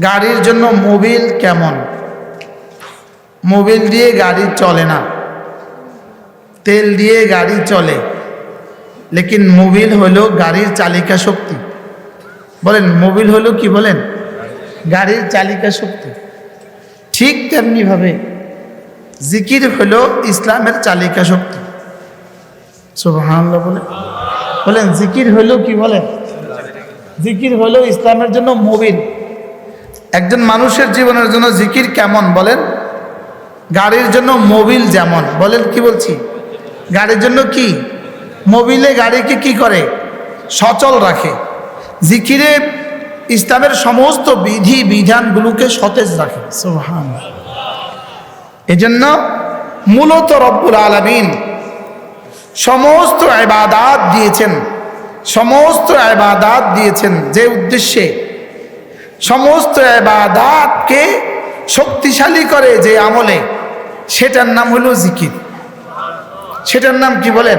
গাড়ির জন্য মোবিল কেমন? মোবিল দিয়ে গাড়ি চলে না। তেল দিয়ে গাড়ি চলে। লেকিন মোবিল হলো গাড়ির চালিকা শক্তি। বলেন, মোবিল হলো কি বলেন? গাড়ির চালিকা শক্তি। ঠিক তেমনিভাবে জিকির হলো ইসলামের চালিকা শক্তি। সুবহানাল্লাহ বলে। বলেন, জিকির হলো কি বলেন? জিকির হলো ইসলামের জন্য মোবিল। একজন মানুষের জীবনের জন্য জিকির কেমন বলেন? গাড়ির জন্য মোবিল যেমন, বলেন কি বলছি? গাড়ির জন্য কি? মোবিলে গাড়িকে কি করে? সচল রাখে। জিকিরে ইসলামের সমস্ত বিধি বিধানগুলোকে সতেজ রাখে। সুবহান এজন্য মূলত রব্বুল আলমিন সমস্ত আবাদাত দিয়েছেন। সমস্ত আবাদাত দিয়েছেন যে উদ্দেশ্যে সমস্ত আবাদাতকে শক্তিশালী করে যে আমলে, সেটার নাম হলো জিকির। সেটার নাম কি বলেন?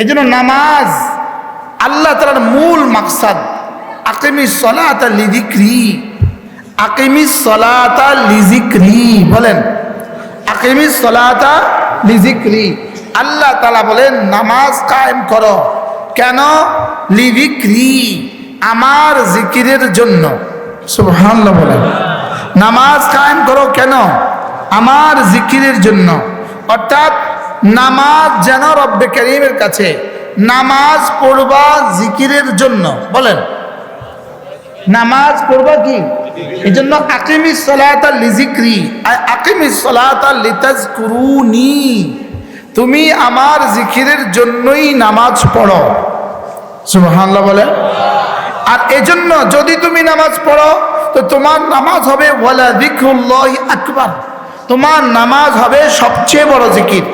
এই জন্য নামাজ আল্লাহ তালার মূল মাকসাদ। আকিমি সলাতা লিজিক্রি আকিমি সলাতা লিজিক্রি বলেন। আকিমি সলাতা লিজিক্রি আল্লাহ তালা বলেন, নামাজ কায়েম করো। কেন? লিজিক্রি আমার জিকিরের জন্য। সুবহানাল্লাহ বলেন। নামাজ কায়েম করো কেন? আমার জিকিরের জন্য। অর্থাৎ নামাজ যেন রব্বে করিমের কাছে, নামাজ পড়বা জিকিরের জন্য। বলেন। নামাজ পড়বা কি? এই জন্য আকিমি সলাতা লিজিক্রি আকিমি সলাতা লিতাজকুরুনি। তুমি আমার জিকিরের জন্যই নামাজ পড়ো। সুবহানাল্লাহ বলে আর এজন্য যদি তুমি নামাজ পড়ো, তো তোমার নামাজ হবে ওয়ালা যিকরুল্লাহ আকবার। তোমার নামাজ হবে সবচেয়ে বড় জিকির।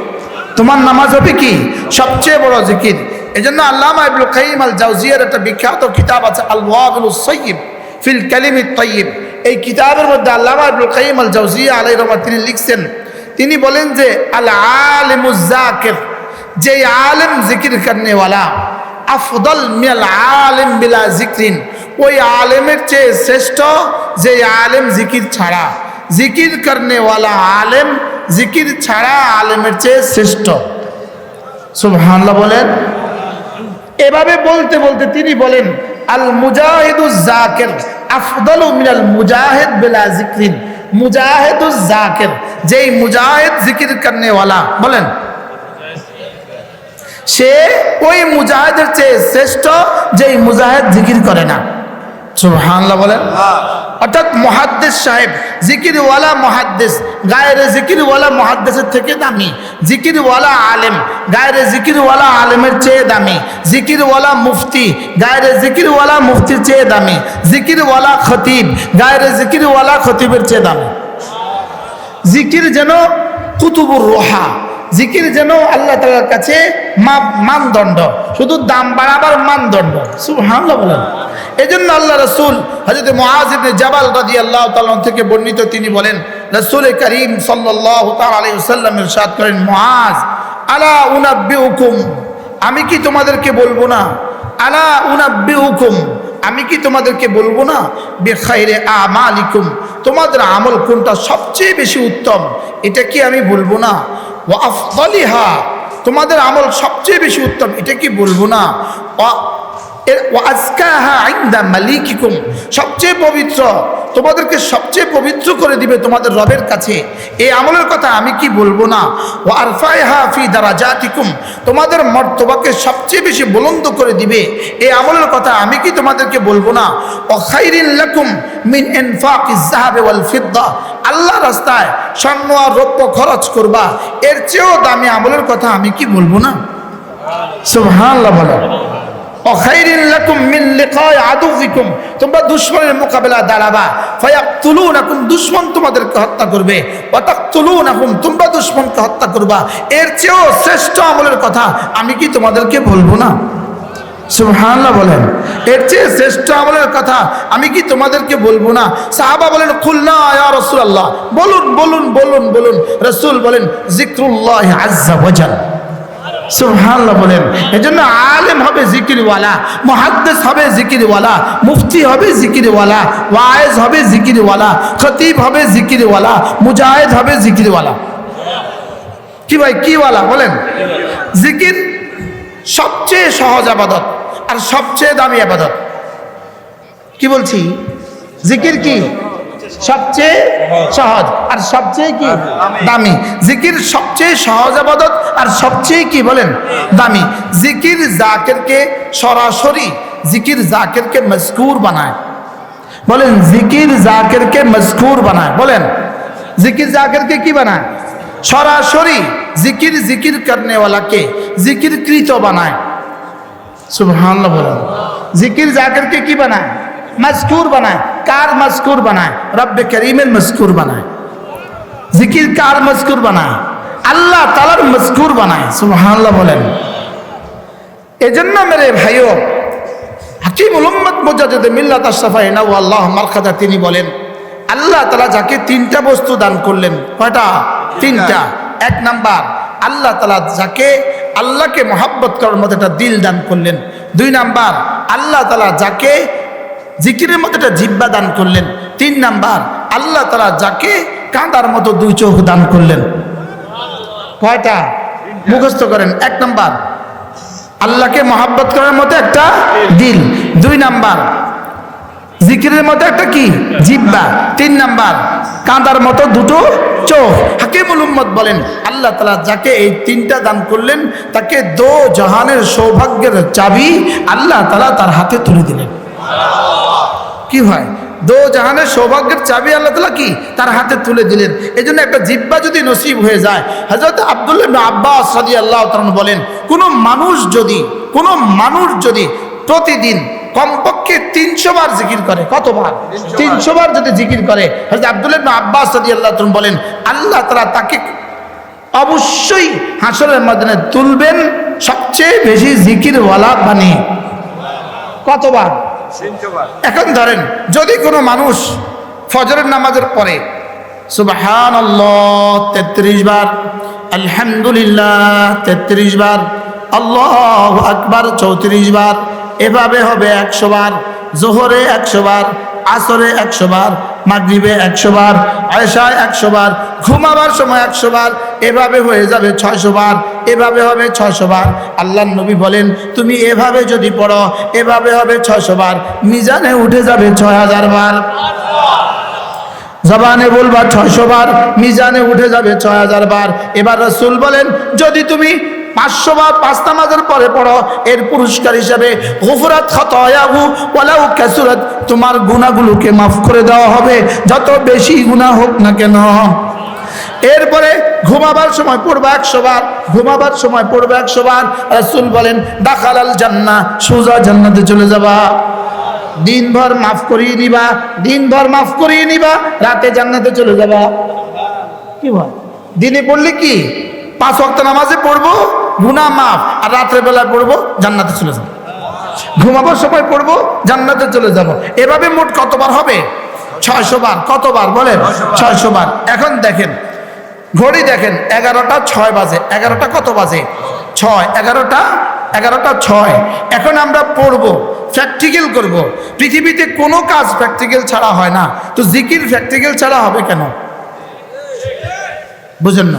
তোমার নামাজ হবে কি? সবচেয়ে বড় জিকির। এই জন্য আল্লামা ইবনুল কাইম আল জাউজিয়ার একটা বিখ্যাত কিতাব আছে আল ওয়াবিল সৈয়িব ফিল কালিমি তৈয়িব এই কিতাবের মধ্যে আল্লামা ইবনুল কাইম আল জাউজিয়া আলাই রহমান তিনি লিখছেন, তিনি বলেন যে আল আলিমুজাকির যে আলেম জিকির করনেওয়ালা আফদল মিয়াল আলেম বিলা জিক্রিন। ওই আলেমের চেয়ে শ্রেষ্ঠ যে আলেম জিকির ছাড়া। জিকির করনেওয়ালা আলেম জিকির ছাড়া আলেমের চেয়ে শ্রেষ্ঠ। সুবহানাল্লাহ বলেন। এভাবে বলতে বলতে তিনি বলেন, আল মুজাহিদুজ জাকির, আফদলু মিনাল মুজাহিদ বিলা জিক্রিন। মুজাহিদুজ জাকির, যেই মুজাহিদ জিকির করনেওয়ালা, বলেন সে ওই মুজাহিদের চেয়ে শ্রেষ্ঠ যেই মুজাহিদ জিকির করে না। সুবহানাল্লাহ বলেন। অর্থাৎ মহাদ্দেশ সাহেব জিকিরওয়ালা মহাদ্দেশ গায়ের জিকিরওয়ালা মহাদ্দেশের থেকে দামি। জিকিরওয়ালা আলেম গায়ের জিকিরওয়ালা আলেমের চেয়ে দামি। জিকিরওয়ালা মুফতি গায়ের জিকিরওয়ালা মুফতির চেয়ে দামি। জিকিরওয়ালা খতিব গায়ের জিকিরওয়ালা খতিবের চেয়ে দামি। জিকির যেন কুতুবুর রোহা জিকির যেন আল্লাহ তালার কাছে মানদণ্ড, শুধু দাম বাড়াবার মানদণ্ড। সুবহানাল্লাহ বলেন। এই জন্য আল্লাহ রসুল হজরত মহাজিদ জাবাল রাজি আল্লাহ থেকে বর্ণিত তিনি বলেন, রসুল করিম সাল্লাহ সাদ করেন মহাজ আলা উনাব্বি হুকুম আমি কি তোমাদেরকে বলব না? আলা উনাব্বি হুকুম আমি কি তোমাদেরকে বলব না? বেখাইরে আমালিকুম। তোমাদের আমল কোনটা সবচেয়ে বেশি উত্তম? এটা কি আমি বলব না? ও আফদলিহা তোমাদের আমল সবচেয়ে বেশি উত্তম এটা কি বলব না? মালিকিকুম, সবচেয়ে পবিত্র, তোমাদেরকে সবচেয়ে পবিত্র করে দিবে তোমাদের রবের কাছে। এই আমলের কথা আমি কি বলব না? ও আরফায়হা ফি দারাজাতিকুম, তোমাদের মর্তবাকে সবচেয়ে বেশি বুলন্দ করে দিবে। এই আমলের কথা আমি কি তোমাদেরকে বলব না? ও খাইরিন মিন ইনফাকিজ যাহাবে ওয়াল ফিদ্দা, আল্লাহ রাস্তায় স্বর্ণ আর রৌপ্য খরচ করবা। এর চেয়েও দামি আমলের কথা আমি কি বলব না? সুবহানাল্লাহ বলো। মোকাবেলা দাঁড়াবা। তোমাদেরকে হত্যা করবে। হত্যা করবা। এর চেয়েও শ্রেষ্ঠ আমলের কথা আমি কি তোমাদেরকে বলব না? সুবহানাল্লাহ বলেন। এর চেয়ে শ্রেষ্ঠ আমলের কথা আমি কি তোমাদেরকে বলব না? সাহাবা বলেন, খুলনা ইয়া বলুন বলুন বলুন বলুন। রাসূল বলেন সুবহানাল্লাহ বলেন। এজন্য আলেম হবে জিকিরওয়ালা, মুহাদ্দিস হবে জিকিরওয়ালা, মুফতি হবে জিকিরওয়ালা ওয়াইজ হবে জিকিরওয়ালা, খতিব হবে জিকিরওয়ালা, মুজাহিদ হবে জিকিরওয়ালা। কি ভাই, কি ওয়ালা, বলেন। জিকির সবচেয়ে সহজ আবাদত আর সবচেয়ে দামি আবাদত। কি বলছি? জিকির কি? সবচেয়ে সহজ। আর সবচেয়ে কি? দামি। জিকির সবচেয়ে সহজ আবাদত আর সবচেয়ে কি বলেন? দামি। জিকির জাকেরকে সরাসরি জিকির জাকেরকে মজকুর বানায়। বলেন জিকির জাকেরকে মজকুর বানায়। বলেন জিকির জাকেরকে কি বানায়? সরাসরি জিকির জিকির করনে ওয়ালাকে জিকির কৃত বানায়। সুবহানাল্লাহ বলেন। জিকির জাকিরকে কি বানায়? মজকুর বানায়। কার মজকুর বানায়? রব্বে করিমের মজকুর বানায়। জিকির কার মজকুর বানায়? আল্লাহ তালার মজকুর বানায়, সুবহানাল্লাহ বলেন। এজন্য মেরে ভাইও, হাকিম উলম্মদ মুজাদ্দিদ মিল্লাত আশরাফা ও আল্লাহ মারখাদা, তিনি বলেন, আল্লাহ তালা যাকে তিনটা বস্তু দান করলেন, কয়টা? তিনটা। এক নাম্বার, আল্লাহ তালা যাকে আল্লাহকে মহাব্বত করার মতো একটা দিল দান করলেন। দুই নাম্বার, আল্লাহ তালা যাকে জিকিরের মতো একটা জিব্বা দান করলেন। তিন নাম্বার, আল্লাহ তালা যাকে কাঁদার মতো দুই চোখ দান করলেন। কয়টা? মুখস্থ করেন। এক নাম্বার, আল্লাহকে মহাব্বত করার মতো একটা দিল। দুই নাম্বার, জিকিরের মতো একটা কি? জিব্বা। তিন নাম্বার, কাঁদার মতো দুটো চোখ। হাকিমুল উম্মত বলেন, আল্লাহ তালা যাকে এই তিনটা দান করলেন, তাকে দো জাহানের সৌভাগ্যের চাবি আল্লাহ তালা তার হাতে তুলে দিলেন। কি হয়? দো জাহানের সৌভাগ্যের চাবি আল্লাহ তালা কি? তার হাতে তুলে দিলেন। এই জন্য একটা জিব্বা যদি নসিব হয়ে যায় হজরত আবদুল্লাহ আব্বাস সাদি আল্লাহ বলেন কোনো মানুষ যদি কোনো মানুষ যদি প্রতিদিন কমপক্ষে তিনশো বার জিকির করে কতবার? তিনশো বার। যদি জিকির করে হজরত আবদুল্লাহ আব্বাস সাদি আল্লাহ বলেন আল্লাহ তালা তাকে অবশ্যই হাসরের মাধ্যমে তুলবেন সবচেয়ে বেশি জিকিরওয়ালা বানিয়ে। কতবার? এখন ধরেন, যদি কোনো মানুষ ফজরের নামাজের পরে সুবাহান তেত্রিশ বার, আলহামদুলিল্লাহ তেত্রিশ বার, আল্লাহ আকবার চৌত্রিশ বার এভাবে হবে একশো বার, জোহরে একশো বার, আসরে একশো বার, মাগরিবে একশো বার, আয়সায় একশো বার, ঘুমাবার সময় একশো বার, এভাবে হয়ে যাবে ছয়শো বার, এভাবে হবে ছয়শো বার। আল্লাহ নবী বলেন, তুমি এভাবে যদি পড়ো, এভাবে হবে ছয়শো বার, মিজানে উঠে যাবে ছয় হাজার বার। জবানে বলবা ছয়শো বার, মিজানে উঠে যাবে ছয় হাজার বার। এবার রসুল বলেন, যদি তুমি পাঁচশো বার পাঁচ নামাজের পরে পড়ো, এর পুরস্কার হিসাবে হুফরাত খতয়াহু ওয়ালাউ কাসুরাত, তোমার গুনাহগুলোকে মাফ করে দেওয়া হবে, যত বেশি গুনাহ হোক না কেন। এরপরে ঘুমাবার সময় পড়বে একশো বার, ঘুমাবার সময় পড়বে একশো বার, রাসূল বলেন, দাখালাল জান্না সোজা জান্নাতে চলে যাবা। দিনভর মাফ করিয়ে নিবা, দিনভর মাফ করিয়ে নিবা, রাতে জান্নাতে চলে যাবা। কি বল দিনে পড়লে কি? পাঁচ ওয়াক্ত নামাজে পড়ব? গুনাহ মাফ। আর রাত্রে বেলায় পড়ব, জান্নাতে চলে যাব। ঘুমাবার সময় পড়ব, জান্নাতে চলে যাব। এভাবে মোট কতবার হবে? ছয়শো বার। কতবার? বলেন, ছয়শো বার। এখন দেখেন, ঘড়ি দেখেন, এগারোটা ছয় বাজে। এগারোটা কত বাজে? ছয়। এগারোটা এগারোটা ছয়। এখন আমরা পড়ব প্র্যাকটিক্যাল করব। পৃথিবীতে কোনো কাজ প্র্যাকটিক্যাল ছাড়া হয় না। তো জিকির প্র্যাকটিক্যাল ছাড়া হবে কেন? বুঝেন না?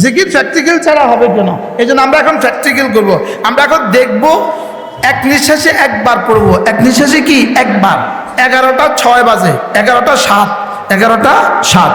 জিকির প্র্যাকটিক্যাল ছাড়া হবে কেন? এই জন্য আমরা এখন প্র্যাকটিক্যাল করব। আমরা এখন দেখব, এক নিঃশ্বাসে একবার পড়ব। এক নিঃশ্বাসে কি? একবার। এগারোটা ছয় বাজে। এগারোটা সাত। এগারোটা সাত।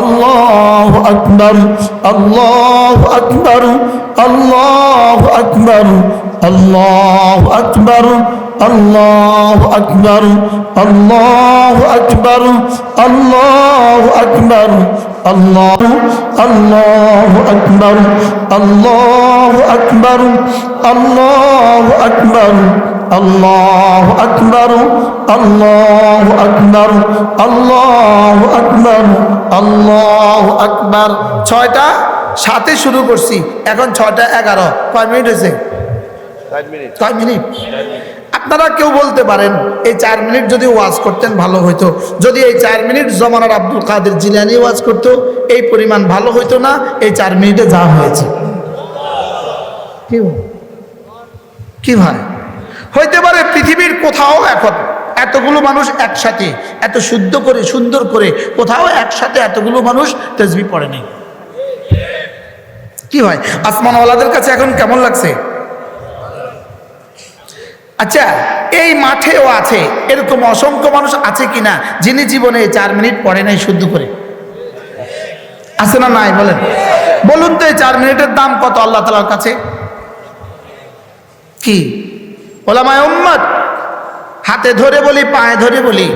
আল্লাহ আকবর আল্লাহ আকবর আল্লাহ আকবর আল্লাহ আকবর আল্লাহ আকবর আল্লাহ আকবর আল্লাহ আকবর, আল্লাহ আল্লাহ আকবর আল্লাহ আকবর আল্লাহ আকবর। আল্লাহ আকবর আল্লাহ আকবর আল্লাহ আকবর আল্লাহ আকবর। ছয়টা? সাথে শুরু করছি এখন ছয়টা এগারো। কয় মিনিট হয়েছে? ছয় মিনিট। আপনারা কেউ বলতে পারেন এই চার মিনিট যদি ওয়াজ করতেন ভালো হইতো। যদি এই চার মিনিট জমানার আব্দুল কাদের জিলানি ওয়াজ করতো এই পরিমাণ ভালো হইতো না এই চার মিনিটে যা হয়েছে। কি ভাই? হইতে পারে পৃথিবীর কোথাও এখন এতগুলো মানুষ একসাথে, এত শুদ্ধ করে, সুন্দর করে কোথাও একসাথে এতগুলো মানুষ তেজবি পড়ে নেই। কি হয়? আসমানওয়ালাদের কাছে এখন কেমন লাগছে? আচ্ছা এই মাঠেও আছে, এরকম অসংখ্য মানুষ আছে কিনা, যিনি জীবনে চার মিনিট পড়ে নাই শুদ্ধ করে? আছে না নাই, বলেন। বলুন তো এই চার মিনিটের দাম কত আল্লাহ তালার কাছে? কি? ওলামায় উম্মত, হাতে ধরে বলি, পায়ে ধরে বলি,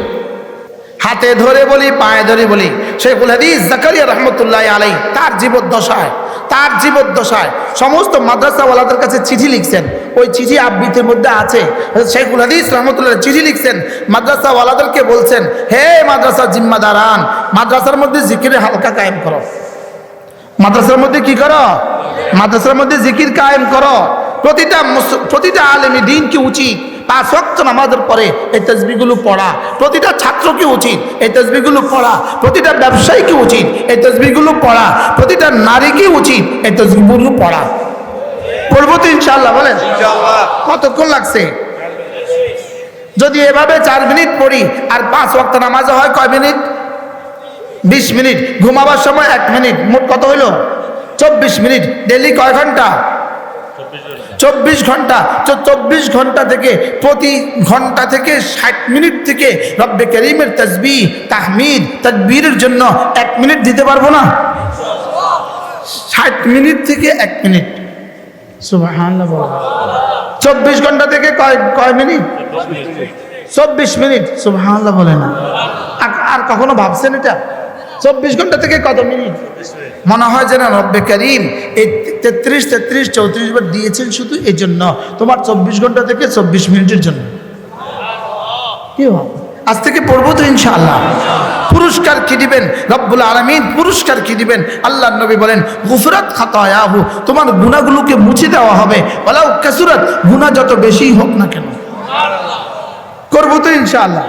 হাতে ধরে বলি, পায়ে ধরে বলি। শেখুল হাদিস জাকারিয়া রহমতুল্লাহ আলাই তার জীবদ্দশায় তার জীবদ্দশায় সমস্ত মাদ্রাসাওয়ালাদের কাছে চিঠি লিখছেন। ওই চিঠি আবৃত্তির মধ্যে আছে। শেখুল হাদিস রহমতুল্লাহ চিঠি লিখছেন। মাদ্রাসাওয়ালাদেরকে বলছেন, হে মাদ্রাসা জিম্মাদারান, মাদ্রাসার মধ্যে জিকিরে হালকা কায়েম করো। মাদ্রাসার মধ্যে কি করো? মাদ্রাসার মধ্যে জিকির কায়েম করো। প্রতিটা প্রতিটা আলেমী দিন কি উচিত? পাঁচ ওয়াক্ত নামাজের পরে এই তসবিগুলো পড়া। প্রতিটা ছাত্রকে উচিত? এই তসবিগুলো পড়া। প্রতিটা ব্যবসায়ীকে উচিত? এই তসবিগুলো পড়া। প্রতিটা নারীকে উচিত? এই তসবিগুলো পড়া। পড়ব তো ইনশাল্লাহ বলেন? কতক্ষণ লাগছে? যদি এভাবে চার মিনিট পড়ি আর পাঁচ ওয়াক্ত নামাজে হয় কয় মিনিট? বিশ মিনিট। ঘুমাবার সময় এক মিনিট। মোট কত হইল? চব্বিশ মিনিট। ডেলি কয় ঘণ্টা? চব্বিশ ঘণ্টা তো চব্বিশ ঘণ্টা থেকে প্রতি ঘণ্টা থেকে ষাট মিনিট থেকে রব্বে করিমের তসবি তাহমিদ তকবীরের জন্য এক মিনিট দিতে পারব না? ষাট মিনিট থেকে এক মিনিট। সুবহানাল্লাহ চব্বিশ ঘণ্টা থেকে কয় কয় মিনিট। চব্বিশ মিনিট। সুবহানাল্লাহ বলে না। আর- আর কখনো ভাবছেন এটা? চব্বিশ ঘণ্টা থেকে কত মিনিট? মনে হয় যে না রব্বে করিম এই তেত্রিশ তেত্রিশ চৌত্রিশ বার দিয়েছেন শুধু এই জন্য তোমার চব্বিশ ঘণ্টা থেকে চব্বিশ মিনিটের জন্য। কি? আজ থেকে পড়ব তো ইনশাআল্লাহ। পুরস্কার কি দিবেন? রব্বুল আলমিন পুরস্কার কি দিবেন? আল্লাহ নবী বলেন গুফরাত খাতায়াহু। তোমার গুণাগুলোকে মুছে দেওয়া হবে। ওলাউ কাসুরাত গুণা যত বেশি হোক না কেন। করব তো ইনশাআল্লাহ।